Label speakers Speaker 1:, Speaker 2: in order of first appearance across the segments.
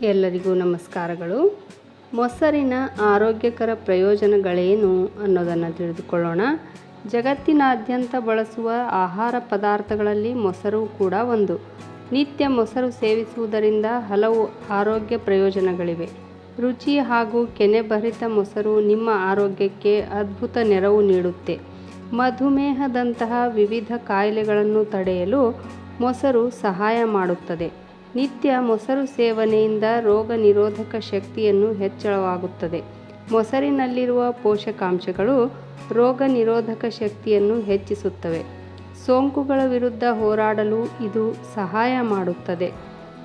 Speaker 1: ಎಲ್ಲರಿಗೂ ನಮಸ್ಕಾರಗಳು. ಮೊಸರಿನ ಆರೋಗ್ಯಕರ ಪ್ರಯೋಜನಗಳೇನು ಅನ್ನೋದನ್ನು ತಿಳಿದುಕೊಳ್ಳೋಣ. ಜಗತ್ತಿನಾದ್ಯಂತ ಬಳಸುವ ಆಹಾರ ಪದಾರ್ಥಗಳಲ್ಲಿ ಮೊಸರು ಕೂಡ ಒಂದು. ನಿತ್ಯ ಮೊಸರು ಸೇವಿಸುವುದರಿಂದ ಹಲವು ಆರೋಗ್ಯ ಪ್ರಯೋಜನಗಳಿವೆ. ರುಚಿ ಹಾಗೂ ಕೆನೆಭರಿತ ಮೊಸರು ನಿಮ್ಮ ಆರೋಗ್ಯಕ್ಕೆ ಅದ್ಭುತ ನೆರವು ನೀಡುತ್ತೆ. ಮಧುಮೇಹದಂತಹ ವಿವಿಧ ಕಾಯಿಲೆಗಳನ್ನು ತಡೆಯಲು ಮೊಸರು ಸಹಾಯ ಮಾಡುತ್ತದೆ. ನಿತ್ಯ ಮೊಸರು ಸೇವನೆಯಿಂದ ರೋಗ ನಿರೋಧಕ ಶಕ್ತಿಯನ್ನು ಹೆಚ್ಚಳವಾಗುತ್ತದೆ. ಮೊಸರಿನಲ್ಲಿರುವ ಪೋಷಕಾಂಶಗಳು ರೋಗ ನಿರೋಧಕ ಶಕ್ತಿಯನ್ನು ಹೆಚ್ಚಿಸುತ್ತವೆ. ಸೋಂಕುಗಳ ವಿರುದ್ಧ ಹೋರಾಡಲು ಇದು ಸಹಾಯ ಮಾಡುತ್ತದೆ.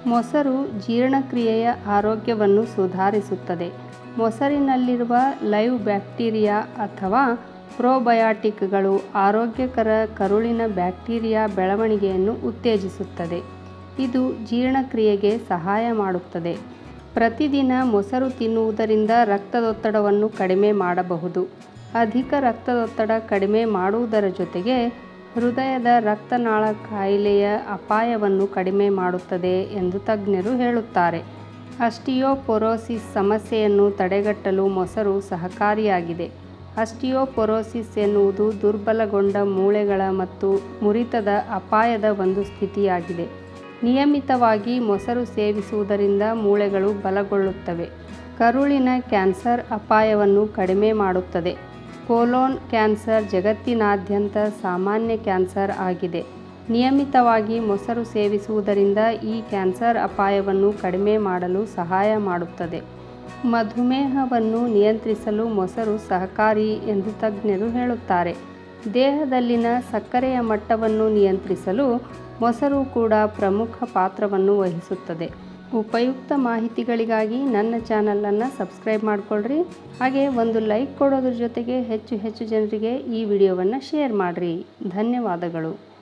Speaker 1: ಮೊಸರು ಜೀರ್ಣಕ್ರಿಯೆಯ ಆರೋಗ್ಯವನ್ನು ಸುಧಾರಿಸುತ್ತದೆ. ಮೊಸರಿನಲ್ಲಿರುವ ಲೈವ್ ಬ್ಯಾಕ್ಟೀರಿಯಾ ಅಥವಾ ಪ್ರೋಬಯಾಟಿಕ್ಗಳು ಆರೋಗ್ಯಕರ ಕರುಳಿನ ಬ್ಯಾಕ್ಟೀರಿಯಾ ಬೆಳವಣಿಗೆಯನ್ನು ಉತ್ತೇಜಿಸುತ್ತದೆ. ಇದು ಜೀರ್ಣಕ್ರಿಯೆಗೆ ಸಹಾಯ ಮಾಡುತ್ತದೆ. ಪ್ರತಿದಿನ ಮೊಸರು ತಿನ್ನುವುದರಿಂದ ರಕ್ತದೊತ್ತಡವನ್ನು ಕಡಿಮೆ ಮಾಡಬಹುದು. ಅಧಿಕ ರಕ್ತದೊತ್ತಡ ಕಡಿಮೆ ಮಾಡುವುದರ ಜೊತೆಗೆ ಹೃದಯದ ರಕ್ತನಾಳ ಕಾಯಿಲೆಯ ಅಪಾಯವನ್ನು ಕಡಿಮೆ ಮಾಡುತ್ತದೆ ಎಂದು ತಜ್ಞರು ಹೇಳುತ್ತಾರೆ. ಅಸ್ಟಿಯೋಪೊರೋಸಿಸ್ ಸಮಸ್ಯೆಯನ್ನು ತಡೆಗಟ್ಟಲು ಮೊಸರು ಸಹಕಾರಿಯಾಗಿದೆ. ಅಸ್ಟಿಯೋಪೊರೋಸಿಸ್ ಎನ್ನುವುದು ದುರ್ಬಲಗೊಂಡ ಮೂಳೆಗಳ ಮತ್ತು ಮುರಿತದ ಅಪಾಯದ ಒಂದು ಸ್ಥಿತಿಯಾಗಿದೆ. ನಿಯಮಿತವಾಗಿ ಮೊಸರು ಸೇವಿಸುವುದರಿಂದ ಮೂಳೆಗಳು ಬಲಗೊಳ್ಳುತ್ತವೆ. ಕರುಳಿನ ಕ್ಯಾನ್ಸರ್ ಅಪಾಯವನ್ನು ಕಡಿಮೆ ಮಾಡುತ್ತದೆ. ಕೋಲೋನ್ ಕ್ಯಾನ್ಸರ್ ಜಗತ್ತಿನಾದ್ಯಂತ ಸಾಮಾನ್ಯ ಕ್ಯಾನ್ಸರ್ ಆಗಿದೆ. ನಿಯಮಿತವಾಗಿ ಮೊಸರು ಸೇವಿಸುವುದರಿಂದ ಈ ಕ್ಯಾನ್ಸರ್ ಅಪಾಯವನ್ನು ಕಡಿಮೆ ಮಾಡಲು ಸಹಾಯ ಮಾಡುತ್ತದೆ. ಮಧುಮೇಹವನ್ನು ನಿಯಂತ್ರಿಸಲು ಮೊಸರು ಸಹಕಾರಿ ಎಂದು ತಜ್ಞರು ಹೇಳುತ್ತಾರೆ. ದೇಹದಲ್ಲಿನ ಸಕ್ಕರೆಯ ಮಟ್ಟವನ್ನು ನಿಯಂತ್ರಿಸಲು ಮೊಸರು ಕೂಡ ಪ್ರಮುಖ ಪಾತ್ರವನ್ನು ವಹಿಸುತ್ತದೆ. ಉಪಯುಕ್ತ ಮಾಹಿತಿಗಳಿಗಾಗಿ ನನ್ನ ಚಾನಲನ್ನು ಸಬ್ಸ್ಕ್ರೈಬ್ ಮಾಡಿಕೊಳ್ಳ್ರಿ ಹಾಗೆ ಒಂದು ಲೈಕ್ ಕೊಡೋದ್ರ ಜೊತೆಗೆ ಹೆಚ್ಚು ಹೆಚ್ಚು ಜನರಿಗೆ ಈ ವಿಡಿಯೋವನ್ನು ಶೇರ್ ಮಾಡಿರಿ. ಧನ್ಯವಾದಗಳು.